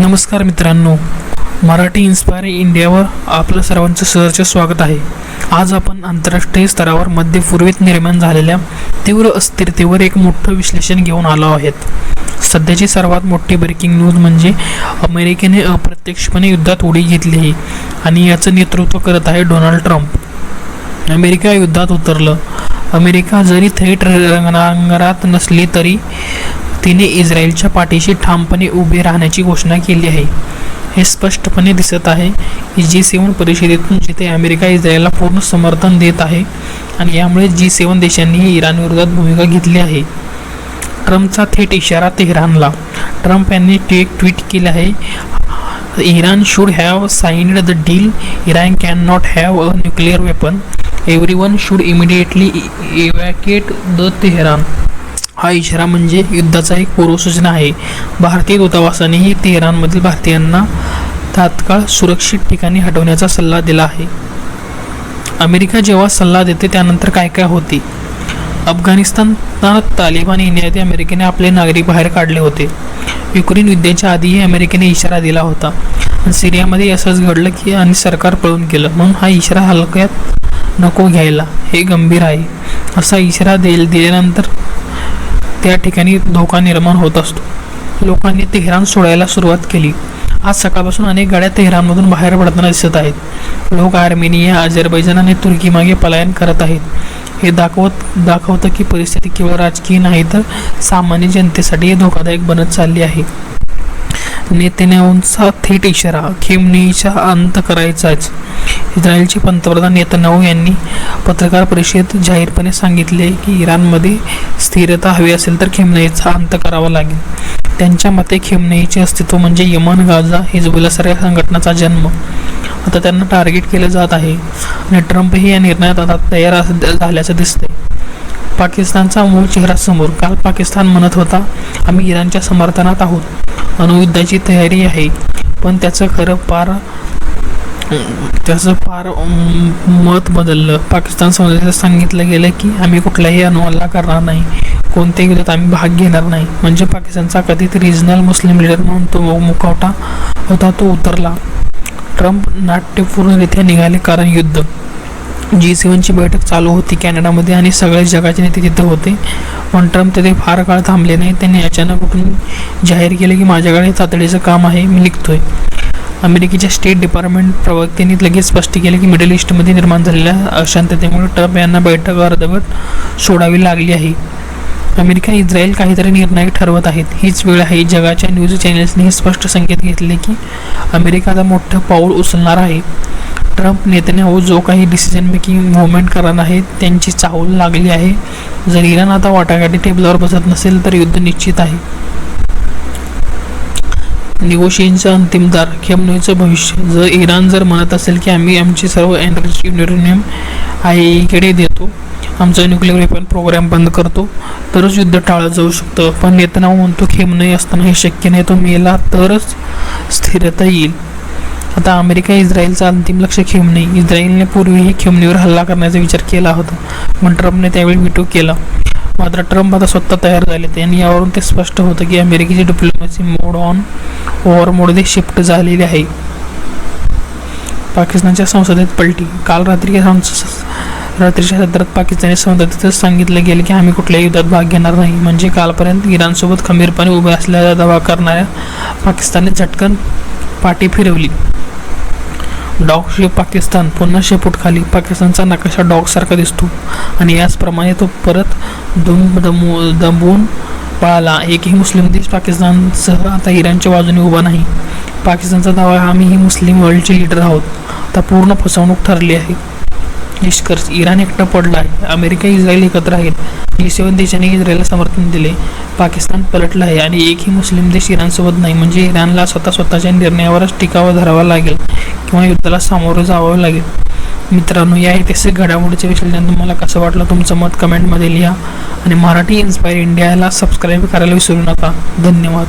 नमस्कार मित्रांनो मराठी इन्स्पायर इंडियावर आपलं सर्वांचं सहर्ष स्वागत आहे. आज आपण आंतरराष्ट्रीय स्तरावर मध्य पूर्वेत निर्माण झालेल्या तीव्र अस्थिरतेवर एक मोठं विश्लेषण घेऊन आलो आहेत. सध्याची सर्वात मोठी ब्रेकिंग न्यूज म्हणजे अमेरिकेने अप्रत्यक्षपणे युद्धात उडी घेतली आहे आणि याचं नेतृत्व करत आहे डोनाल्ड ट्रम्प अमेरिका युद्धात उतरलं. अमेरिका जरी थेट रंगणांगणात नसली तरी तिने इस्रायलच्या पाठीशी ठामपणे उभे राहण्याची घोषणा केली आहे. हे स्पष्टपणे दिसत आहे की जी सेवन परिषदेतून जिथे अमेरिका इस्रायलला पूर्ण समर्थन देत आहे आणि यामुळे जी सेवन देशांनीही इराणविरोधात भूमिका घेतली आहे. ट्रम्पचा थेट इशारा तेहरानला. ट्रम्प यांनी एक ट्विट केले आहे Iran should have signed the deal Iran can not have a nuclear weapon everyone should immediately evacuate the Tehran हा इशारा म्हणजे युद्धाचा एक पूर्वसूचना आहे. भारतीय दूतावासानेही तेहरानमधील भारतीयांना तात्काळ सुरक्षित ठिकाणी हटवण्याचा सल्ला दिला आहे. अमेरिका जेव्हा सल्ला देते त्यानंतर काय काय होते? अफगाणिस्तानात तालिबान येण्याआधी अमेरिकेने आपले नागरिक बाहेर काढले होते. युक्रेन युद्धाच्या आधीही अमेरिकेने इशारा दिला होता. आणि सिरियामध्ये असंच घडलं की आणि सरकार पळून गेलं. म्हणून हा इशारा हलक्यात नको घ्यायला. हे गंभीर आहे. असा इशारा दे दिल्यानंतर त्या ठिकाणी धोका निर्माण होत असतो. लोकांनी तेहरान सोडायला सुरुवात केली. आज सकाळपासून अनेक गाड्या तेहरानमधून बाहेर पडताना दिसत आहेत. लोक आर्मेनिया अझरबैजान आणि तुर्कीमागे पलायन करत आहेत. हे दाखवत दाखवतं की परिस्थिती केवळ राजकीय नाही तर सामान्य जनतेसाठी धोकादायक बनत चालली आहे. नेतन्याहूंचा थेट इशारा खेमणीचा अंत करायचाच. इस्रायलचे पंतप्रधान नेतन्याहू यांनी पत्रकार परिषदेत जाहीरपणे सांगितले की इराणमध्ये स्थिरता हवी असेल तर खेमनेईचा अंत करावा लागेल. त्यांच्या मते खेमनेईचे अस्तित्व म्हणजे यमन गाझा हिजबुलासारख्या संघटनाचा जन्म. आता त्यांना टार्गेट केलं जात आहे आणि ट्रम्पही या निर्णयात आता तयार झाल्याचं दिसते पाकिस्तानचा मूळ चेहरा समोर काल पाकिस्तान म्हणत होता आम्ही इराणच्या समर्थनात आहोत. अणुयुद्धाची तयारी आहे. पण त्याचं खरं पार त्याचं फार मत बदललं. पाकिस्तान संसदेत सांगितलं गेलं की आम्ही कुठलाही अणुहल्ला करणार नाही. कोणत्याही युद्धात आम्ही भाग घेणार नाही. म्हणजे पाकिस्तानचा कधीच रिजनल मुस्लिम लीडर म्हणून तो मुखवटा होता तो उतरला. ट्रम्प नाट्यपूर्णरित्या निघाले कारण युद्ध. जी सेवनची बैठक चालू होती कॅनडामध्ये आणि सगळे जगाचे नेते तिथे होते. पण ट्रम्प तिथे फार काळ थांबले नाही. त्यांनी अचानक उठून जाहीर केलं की माझ्याकडे तातडीचं काम आहे मी निघतोय. अमेरिकेच्या स्टेट डिपार्टमेंट प्रवक्त्यांनी लगेच स्पष्ट केले की मिडल ईस्टमध्ये निर्माण झालेल्या अशांततेमुळे ट्रम्प यांना बैठक अर्धवट सोडावी लागली आहे. अमेरिका इस्रायल काहीतरी निर्णायक ठरवत आहेत. हीच वेळ आहे. जगाच्या न्यूज चॅनेल्सने हे स्पष्ट संकेत घेतले की अमेरिका आता मोठं पाऊल उचलणार आहे. ट्रम्प नेत्याने जो काही डिसिजन मेकिंग मुवमेंट करत आहे त्यांची चाहूल लागली आहे. जर इराण आता वाटाघाटी टेबलावर बसत नसेल तर युद्ध निश्चित आहे. निगोशिएशनचं अंतिम दार खेमणीचं भविष्य. जर इराण जर म्हणत असेल की आम्ही आमची सर्व एनर्जी युरेनियम आयईकडे देतो आमचा न्यूक्लिअर वेपन प्रोग्राम बंद करतो तरच युद्ध टाळलं जाऊ शकतं. पण नेतनाव म्हणतो खेमणई असताना हे शक्य नाही तो मेला तरच स्थिरता येईल. आता अमेरिका इस्रायलचा अंतिम लक्ष खेमणे इस्रायलने पूर्वीही खेमणीवर हल्ला करण्याचा विचार केला होता पण ट्रम्पने त्यावेळी विटो केला. मात्र ट्रम्प आता स्वतः तयार झाले आणि यावरून ते स्पष्ट होतं की अमेरिकेची डिप्लोमॅसी मोड ऑन ओव्हर मोडमध्ये शिफ्ट झालेली आहे. पाकिस्तानच्या संसदेत पलटी. काल रात्री रात्रीच्या सत्रात पाकिस्तानी संसदेतच सांगितलं गेलं की आम्ही कुठल्याही युद्धात भाग घेणार नाही. म्हणजे कालपर्यंत इराणसोबत खंबीरपणे उभे असल्याचा दावा करणाऱ्या पाकिस्तानने झटकन पाठी फिरवली. डॉग शेप पाकिस्तान पुन्हा शेपूटखाली. पाकिस्तानचा नकाशा डॉगसारखा दिसतो. आणि याचप्रमाणे तो परत दुम दमू दमवून पळाला. एकही मुस्लिम देश पाकिस्तानसह आता इराणच्या बाजूने उभा नाही. पाकिस्तानचा दावा आम्ही ही मुस्लिम वर्ल्डचे लीडर आहोत. आता पूर्ण फसवणूक ठरली आहे. निष्कर्ष इराण एकटं पडला आहे. अमेरिका इस्रायल एकत्र आहेत. जी सेवन देशांनी इस्रायलला समर्थन दिले. पाकिस्तान पलटलं आहे आणि एकही मुस्लिम देश इराणसोबत नाही. म्हणजे इराणला स्वतः स्वतःच्या निर्णयावरच टिकावं धरावा लागेल किंवा युद्धाला सामोरं जावं लागेल. मित्रांनो या ऐतिहासिक घडामोडीचे विश्लेषण तुम्हाला कसं वाटलं तुमचं मत कमेंटमध्ये लिहा आणि मराठी इन्स्पायर इंडियाला सबस्क्राईब करायला विसरू नका. धन्यवाद.